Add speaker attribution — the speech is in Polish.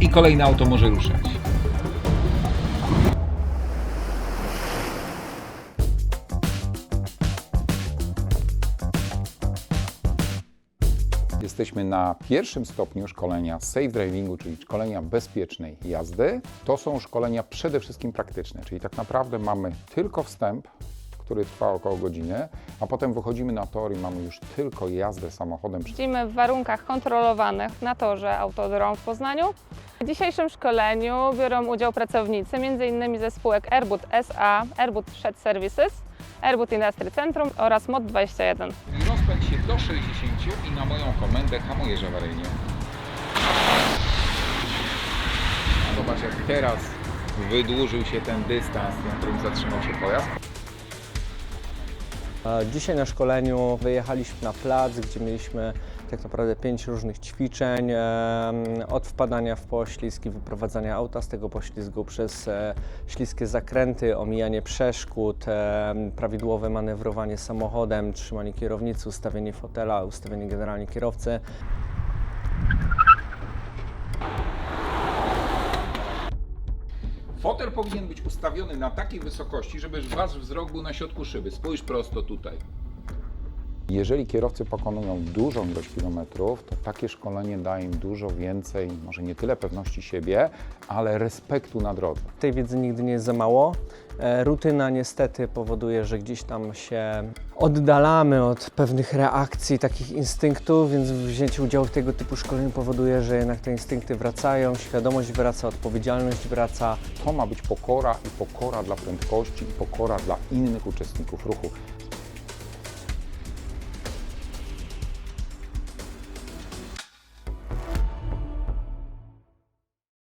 Speaker 1: i kolejne auto może ruszać. Jesteśmy na pierwszym stopniu szkolenia safe drivingu, czyli szkolenia bezpiecznej jazdy. To są szkolenia przede wszystkim praktyczne, czyli tak naprawdę mamy tylko wstęp, który trwa około godziny, a potem wychodzimy na tor i mamy już tylko jazdę samochodem.
Speaker 2: Jeździmy w warunkach kontrolowanych na torze Autodrom w Poznaniu. W dzisiejszym szkoleniu biorą udział pracownicy m.in. ze spółek Airbus SA, Airbus Shed Services, Airbus Industry Centrum oraz MOD21.
Speaker 1: I rozpędź się do 60 i na moją komendę hamujesz awaryjnie. Zobacz jak teraz wydłużył się ten dystans, na którym zatrzymał się pojazd.
Speaker 3: Dzisiaj na szkoleniu wyjechaliśmy na plac, gdzie mieliśmy tak naprawdę pięć różnych ćwiczeń, od wpadania w poślizg i wyprowadzania auta z tego poślizgu przez e, śliskie zakręty, omijanie przeszkód, prawidłowe manewrowanie samochodem, trzymanie kierownicy, ustawienie fotela, ustawienie generalnie kierowcy.
Speaker 1: Fotel powinien być ustawiony na takiej wysokości, żeby wasz wzrok był na środku szyby. Spójrz prosto tutaj. Jeżeli kierowcy pokonują dużą ilość kilometrów, to takie szkolenie daje im dużo więcej, może nie tyle pewności siebie, ale respektu na drodze.
Speaker 3: Tej wiedzy nigdy nie jest za mało. E, Rutyna niestety powoduje, że gdzieś tam się oddalamy od pewnych reakcji, takich instynktów, więc wzięcie udziału w tego typu szkoleniu powoduje, że jednak te instynkty wracają, świadomość wraca, odpowiedzialność wraca.
Speaker 1: To ma być pokora i pokora dla prędkości i pokora dla innych uczestników ruchu.